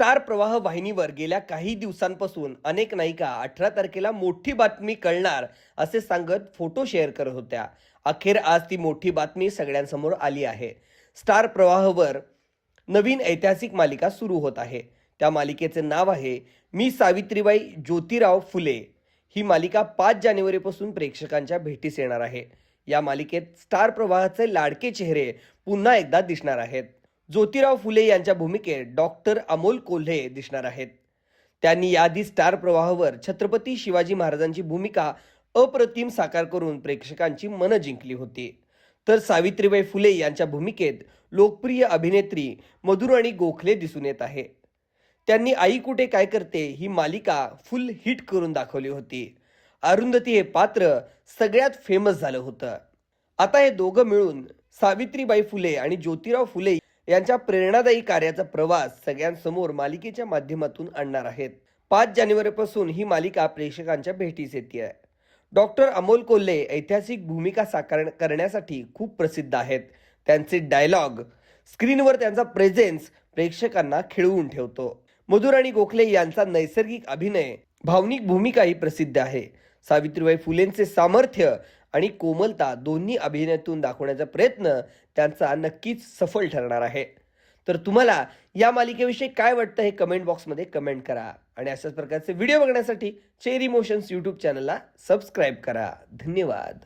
Star प्रवाह वाहिनीवर गेल्या काही दिवसांपासून अनेक नायिका अठरा तारखेला मोठी बातमी कळणार असे सांगत फोटो शेअर करत होत्या. अखेर आज ती मोठी बातमी सगळ्यांसमोर आली आहे. स्टार प्रवाहवर नवीन ऐतिहासिक मालिका सुरू होत आहे. त्या मालिकेचे नाव आहे मी सावित्रीबाई ज्योतिराव फुले. ही मालिका पाच जानेवारीपासून प्रेक्षकांच्या भेटीस येणार आहे. या मालिकेत स्टार प्रवाहाचे लाडके चेहरे पुन्हा एकदा दिसणार आहेत. ज्योतिराव फुले यांच्या भूमिकेत डॉक्टर अमोल कोल्हे दिसणार आहेत. त्यांनी याआधी स्टार प्रवाहावर छत्रपती शिवाजी महाराजांची भूमिका अप्रतिम साकार करून प्रेक्षकांची मनं जिंकली होती. तर सावित्रीबाई फुले यांच्या भूमिकेत लोकप्रिय अभिनेत्री मधुराणी गोखले दिसून येत आहे. त्यांनी आई कुठे काय करते ही मालिका फुल हिट करून दाखवली होती. अरुंधती हे पात्र सगळ्यात फेमस झालं होतं. आता हे दोघं मिळून सावित्रीबाई फुले आणि ज्योतिराव फुले यांच्या प्रेरणादायी कार्याचा प्रवास सगळ्यांसमोर मालिकेच्या माध्यमातून आणणार आहेत. पाच जानेवारीपासून ही मालिका प्रेक्षकांच्या भेटीस येते आहे डॉक्टर अमोल कोल्हे ऐतिहासिक भूमिका साकार करण्यासाठी खूप प्रसिद्ध आहेत. त्यांचे डायलॉग स्क्रीनवर त्यांचा प्रेझेन्स प्रेक्षकांना खिळवून ठेवतो. मधुर आणि गोखले यांचा नैसर्गिक अभिनय भावनिक भूमिकाही प्रसिद्ध आहे. सावित्रीबाई फुलेंचे सामर्थ्य आणि कोमलता दोन्ही अभिनयातून दाखवण्याचा प्रयत्न त्यांचा नक्कीच सफल ठरणार आहे. तर तुम्हाला या मालिकेविषयी काय वाटतं हे कमेंट बॉक्समध्ये कमेंट करा. आणि अशाच प्रकारचे व्हिडिओ बघण्यासाठी चेरी मोशन्स यूट्यूब चॅनलला सबस्क्राईब करा. धन्यवाद.